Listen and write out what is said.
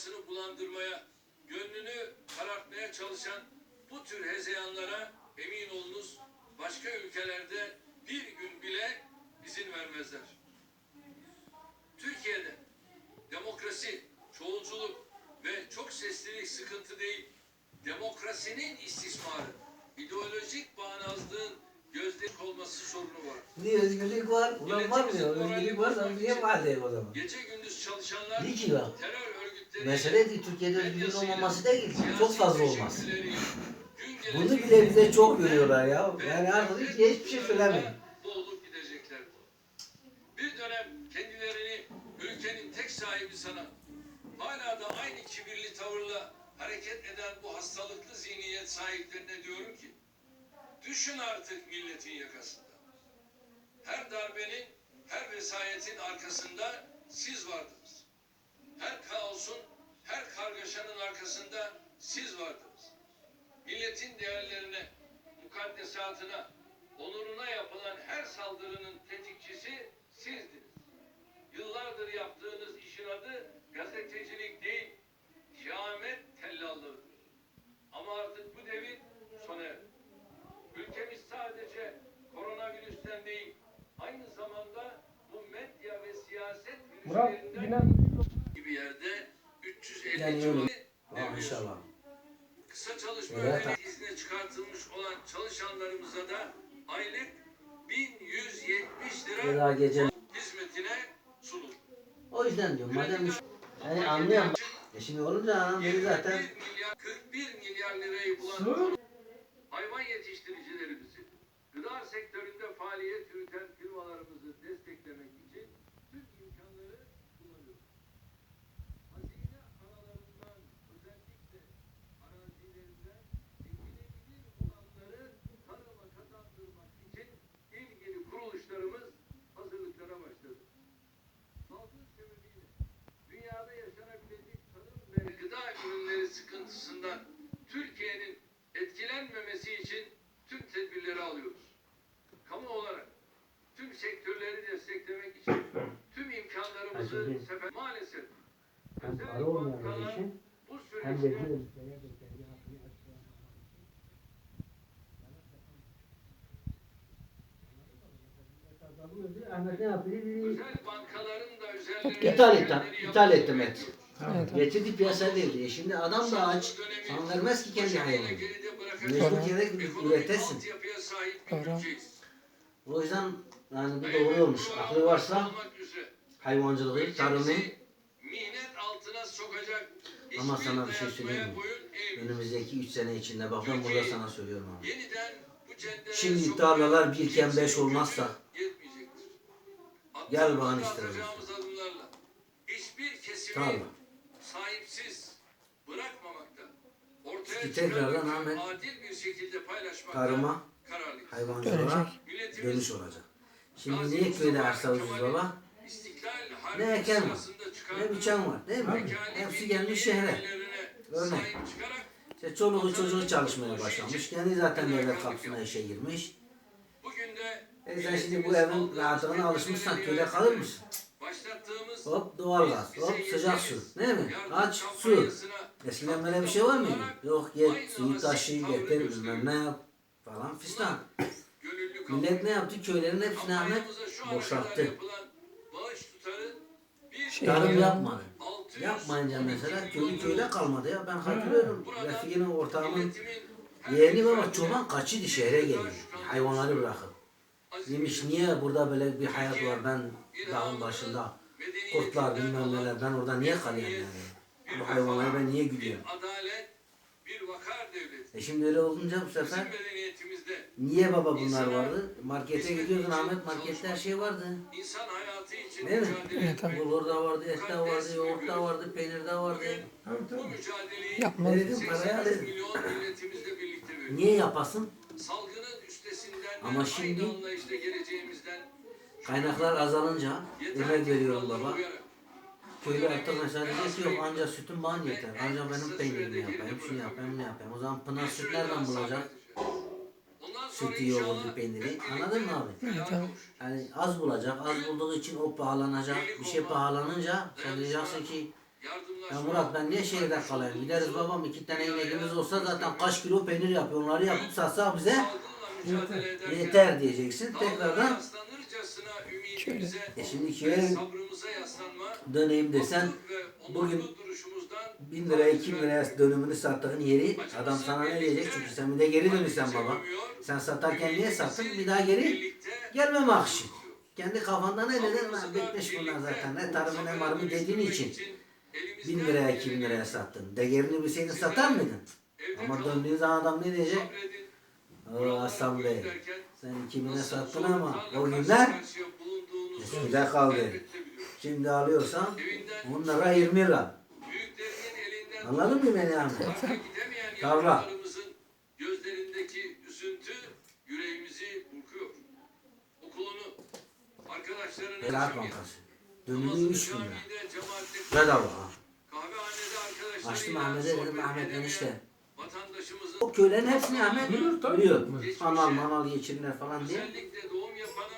kafasını bulandırmaya, gönlünü karartmaya çalışan bu tür hezeyanlara emin olunuz başka ülkelerde bir gün bile izin vermezler. Türkiye'de demokrasi, çoğulculuk ve çok seslilik sıkıntı değil, demokrasinin istismarı, ideolojik bağnazlığın gözlük olması sorunu var. Niye özgürlük var? Ulan var mı ya? Özgürlük varsa niye mahalle o zaman? Gece gündüz çalışanlar Niye ki terör örgütleri Mesele değil, Türkiye'de özgürlük olmaması değil. Çok fazla olmaz. Bunu bile bize çok görüyorlar ya. Yani artık hiç hiçbir şey söylemeyin. Bir dönem kendilerini ülkenin tek sahibi sanan, hala da aynı kibirli tavırla hareket eden bu hastalıklı zihniyet sahiplerine diyorum ki, düşün artık milletin yakasında. Her darbenin, her vesayetin arkasında mukaddesatına, onuruna yapılan her saldırının tetikçisi sizdiniz. Yıllardır yaptığınız işin adı gazetecilik değil, şahamet tellallığıdır. Ama artık bu devir sona erdi. Ülkemiz sadece koronavirüsten değil, aynı zamanda bu medya ve siyaset Murat virüslerinden yine gibi yerde 350 Yani Kısa çalışma ödenek izne çıkartılmış olan çalışanlarımıza da aylık 1170 lira gece. hizmetine sunuldu. O yüzden diyorum madem iş... Yani anlıyorum. E şimdi olunca anam beni 21 zaten milyar, 41 milyar lirayı bulan hayvan yetiştiricilerimizi gıda sektöründe faaliyet yürüten firmalarımızı sıkıntısından Türkiye'nin etkilenmemesi için tüm tedbirleri alıyoruz. Kamu olarak tüm sektörleri desteklemek için tüm imkanlarımızı sefer maalesef hem özel bankalar için bu hem de süreçte özel bankaların da üzerlerine İthal etti, düşenleri ithal yapması etti Met. gerekiyor. Evet. Getirdi piyasaya değil. E şimdi adam da aç. Sana vermez ki kendi hayvanını. Mecbur gerek üretesin. Doğru. O yüzden yani bu doğru olmuş. Aklı varsa hayvancılığı, tarımı Minet altına sokacak Ama sana bir şey söyleyeyim mi? önümüzdeki 3 sene içinde bak ben burada sana söylüyorum abi. Yeniden bu caddelere Şimdi tarlalar birken beş olmazsa gücü yetmeyecektir. Gel bana kesimi Tarla. Sahipsiz bırakmamakta. Ortaya tekrardan Ahmet, adil bir şekilde paylaşmakta Tarıma, hayvancılığa dönüş olacak. Şimdi niye köyde arsa ucuz baba? Ne eken var, ne biçen var değil mi? Hepsi gelmiş şehre. Örnek. İşte çoluğu çocuğu çalışmaya başlamış. Kendi zaten devlet kapısına işe girmiş. bugün de E sen şimdi bu evin rahatlığına alışmışsan köyde kalır mısın? Hop doğalgaz, hop sıcak su. Değil mi? Aç su. Eskiden böyle bir şey var mıydı? Yok git suyu taşı getir bilmem ne yap falan fistan. Millet ne yaptı? Köylerin hepsini Ahmet boşalttı. Şey, Tarım ya. yapmadı. Yapmayınca mesela köylü köyde kalmadı ya. Ben hatırlıyorum. Refik'in ortağımın yeğeni baba çoban kaçıydı şehre geliyor. Hayvanları bırakıp. Demiş niye burada böyle bir hayat var ben dağın başında. Kurtlar bilmem neler ben orada niye kalayım yani. Bu hayvanlara ben niye gidiyorum. Adalet bir vakar devlet. E şimdi öyle olunca bu sefer niye baba bunlar vardı? Markete gidiyordun Ahmet markette her şey vardı. insan hayatı için Değil mi? Evet, tabii. Bulgur da vardı, et de vardı, yoğurt da vardı, peynir de vardı. Tabii, bu tabii. mücadeleyi Yapmaz. Dedim paraya 83 dedim. milyon milletimizle birlikte veriyoruz. Niye yapasın? Salgının üstesinden Ama şimdi- Kaynaklar azalınca emek baba. uyarak Köylü artık mesela diyecek ki yok anca sütün bana yeter. Anca benim peynirimi yapayım, şunu yapayım, bunu yapayım. O zaman Pınar süt nereden bulacak? sabredeceğiz. Ondan sonra Sütü, yoğurdu, peyniri. Anladın mı abi? Evet. Yani az bulacak, az bulduğu için o pahalanacak. Bir şey pahalanınca sen diyeceksin ki. Ya Murat ben niye şehirde kalayım? Gideriz babam iki tane ineğimiz olsa zaten kaç kilo peynir yapıyor. Onları yapıp satsa bize yeter diyeceksin. Tekrardan ümidimize E şimdi köye döneyim desen bugün duruşumuzdan bin liraya iki bin liraya dönümünü sattığın yeri adam sana ne diyecek? Çünkü sen bir de geri dönürsen baba. Sen satarken niye sattın? Bir daha geri gelmeme akışı. Kendi kafanda ne dedin? Lan bitmiş bunlar zaten. Ne tarımı ne marımı dediğin için. Bin liraya iki bin liraya sattın. Değerini bilseydin satar mıydın? Ama döndüğün zaman adam ne diyecek? Hasan Bey. Sen 2000'e sattın ama o günler eskide kaldı. Şimdi alıyorsan 10 lira 20 lira. Anladın mı beni abi? Tarla. Gözlerindeki üzüntü yüreğimizi burkuyor. Okulunu, arkadaşlarını Ziraat. Bankası. Dönümü Namazını 3 bin lira. Bedava. Açtım Ahmet'e dedim Ahmet enişte. O köylerin hepsini Ahmet Biliyor Anal manal geçirirler falan diye.